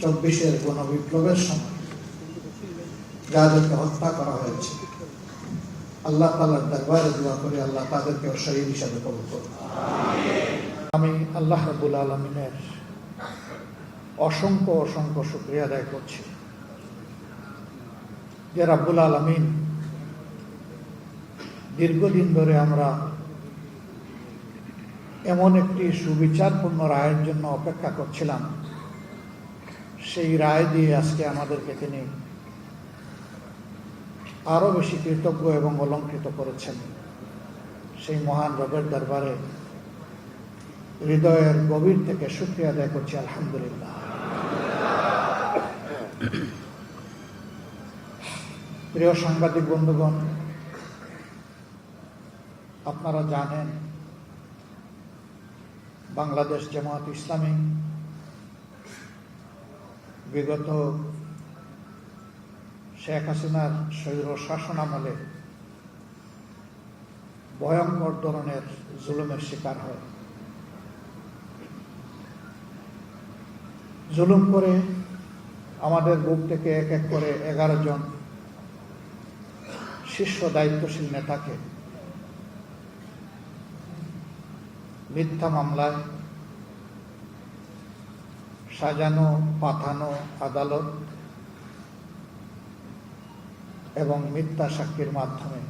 চব্বিশের গণবিপ্লবের সময় যাদেরকে হত্যা করা হয়েছে। আল্লাহ তালার দরবারে দোয়া করে আল্লাহ তাদেরকে শহীদ হিসাবে কবুল করুন। আমি আল্লাহ রাবুল আলমিনের অসংখ্য অসংখ্য শুক্রিয়া আদায় করছি। যে রাব্বুল আলমিন দীর্ঘদিন ধরে আমরা এমন একটি সুবিচারপূর্ণ রায়ের জন্য অপেক্ষা করছিলাম। সেই রায় দিয়ে আজকে আমাদেরকে তিনি আরও বেশি কৃতজ্ঞ এবং অলঙ্কৃত করেছেন। সেই মহান রবের দরবারে হৃদয়ের গভীর থেকে শুক্রিয়া আদায় করছি, আলহামদুলিল্লাহ। প্রিয় সাংবাদিক বন্ধুগণ, আপনারা জানেন, বাংলাদেশ জামাত ইসলামী বিগত শেখ হাসিনার স্বৈর শাসন আমলে ভয়ঙ্কর ধরনের জুলুমের শিকার হয়। জুলুম করে আমাদের বুক থেকে এক এক করে এগারো জন শীর্ষ দায়িত্বশীল নেতাকে মিথ্যা মামলায় সাজানো, পাঠানো আদালত এবং মিথ্যা সাক্ষীর মাধ্যমে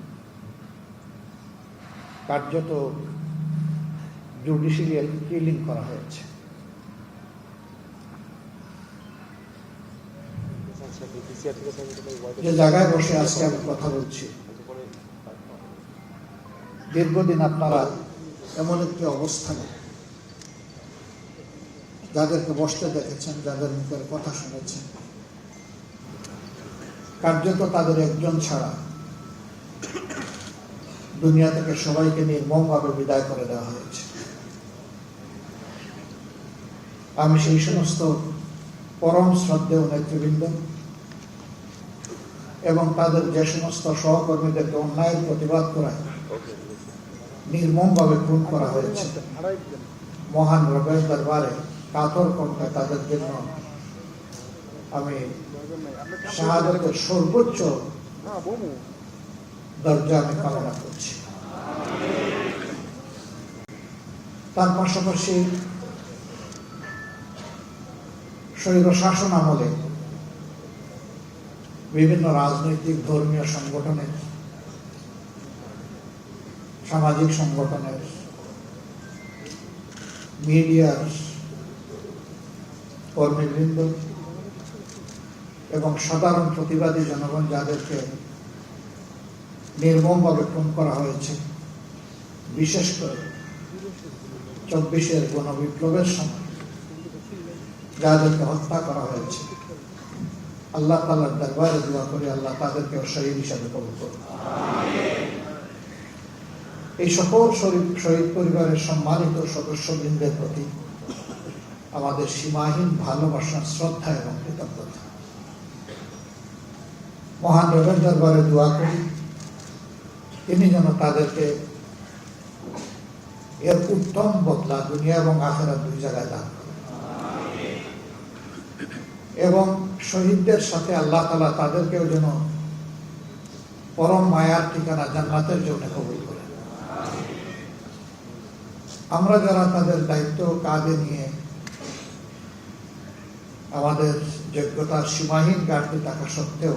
কার্যত জুডিশিয়াল কিলিং করা হয়েছে। যে জায়গায় বসে আজকে আমি কথা বলছি, দীর্ঘদিন আপনারা এমন একটি অবস্থানে যাদেরকে বসতে দেখেছেন, যাদের মুখের কথা শুনেছেন, কার্যত তাদের একজন ছাড়া দুনিয়া থেকে সবাইকে নির্মমভাবে বিদায় করে দেওয়া হয়েছে। আমি সেই সমস্ত পরম শ্রদ্ধেয় নেতৃবৃন্দ এবং তাদের যে সমস্ত সহকর্মীদেরকে অন্যায়ের প্রতিবাদ করা নির্মমভাবে খুন করা হয়েছে। মহান রবের দরবারে কাতর কণ্ঠে তাদের জন্য আমি শাহাদতের সর্বোচ্চ দরজা আমি কামনা করছি। তার পাশাপাশি স্বৈর শাসন আমলে বিভিন্ন রাজনৈতিক, ধর্মীয় সংগঠনের, সামাজিক সংগঠনের, মিডিয়ার কর্মীবৃন্দ এবং সাধারণ প্রতিবাদী জনগণ যাদেরকে নির্মমভাবে খুন করা হয়েছে, বিশেষ করে চব্বিশের গণবিপ্লবের সময় যাদেরকে হত্যা করা হয়েছে। আল্লাহ তাল্লাহ দরবারে দোয়া করে আল্লাহ তাদেরকে শহীদ হিসাবে কবুল করুন। এই সকল শহীদ পরিবারের সম্মানিত সদস্যবৃন্দের প্রতি আমাদের সীমাহীন ভালোবাসা শ্রদ্ধা এবং কৃতজ্ঞতা। মহান রবের দরবারে দোয়া করি, তিনি যেন তাদেরকে এর উত্তম বদলা দুনিয়া এবং আখেরা দুই জায়গায় দান এবং শহীদদের সাথে আল্লাহ তালা তাদেরকেও যেন পরম মায়ার ঠিকানা জান্নাতের জন্য কবুল করেন। আমরা যারা তাদের দায়িত্ব কাজে নিয়ে আমাদের যোগ্যতার সীমাহীন ঘাটতি থাকা সত্ত্বেও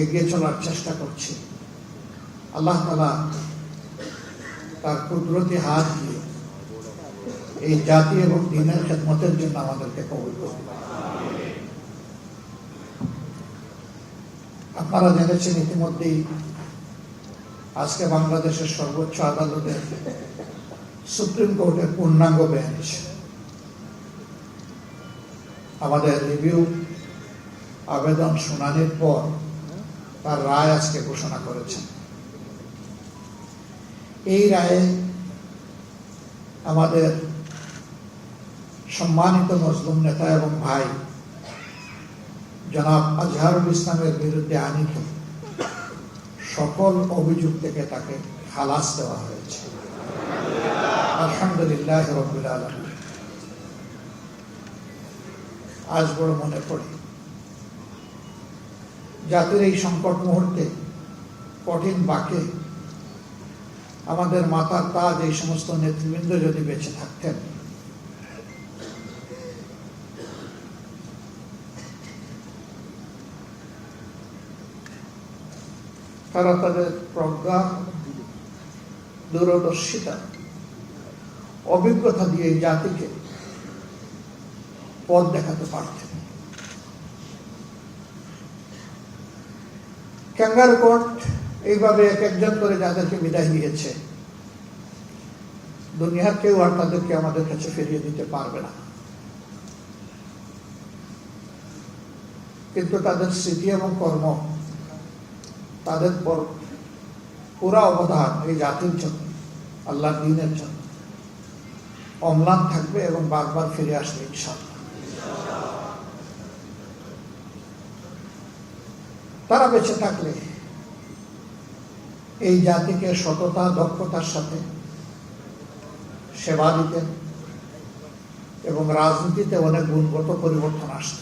এগিয়ে চলার চেষ্টা করছি। আল্লাহ তালা তার কুদরতি হাত দিয়ে এই জাতি এবং দিনের খেদমতের জন্য আমাদেরকে কবুল করুন। আপনারা জেনেছেন ইতিমধ্যেই আজকে বাংলাদেশের সর্বোচ্চ আদালতের সুপ্রিম কোর্টের পূর্ণাঙ্গ বেঞ্চ। আমাদের রিভিউ আবেদন শুনানির পর তার রায় আজকে ঘোষণা করেছেন। এই রায়ে আমাদের সম্মানিত মুসলিম নেতা এবং ভাই জনাব আজহারুল ইসলামের বিরুদ্ধে আনিত সকল অভিযোগ থেকে তাকে খালাস দেওয়া হয়েছে। আলহামদুলিল্লাহ রবিল আলম আজ বড় মনে পড়ে। জাতির এই সংকট মুহূর্তে কঠিন বাকে আমাদের মাথার তাজ এই সমস্ত নেতৃবৃন্দ যদি বেঁচে থাকতেন। তারা তাদের প্রজ্ঞা, দূরদর্শিতা, অভিজ্ঞতা দিয়ে জাতিকে পথ দেখাতে পারতেন। ক্যাঙ্গার কোর্ট এইভাবে এক একজন করে যাদেরকে বিদায় দিয়েছে দুনিয়ার কেউ আর তাদেরকে আমাদের কাছে ফিরিয়ে দিতে পারবে না। কিন্তু তাদের স্মৃতি এবং কর্ম, তাদের পর পুরা অবদান এই জাতির জন্য আল্লাহ দিনের জন্য। অম্লান থাকবে এবং বারবার ফিরে আসবে ইনশাল্লাহ তারা বেঁচে থাকলে এই জাতিকে সততা, দক্ষতার সাথে সেবা দিতেন এবং রাজনীতিতে অনেক গুণগত পরিবর্তন আসত।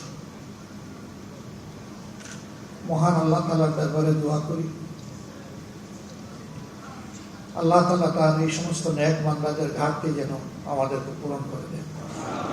মহান আল্লাহ তালার ব্যাপারে দোয়া করি। আল্লাহ তালা তার এই সমস্ত ন্যাক বান্দাদের ঘাটতি যেন আমাদেরকে পূরণ করে দেন।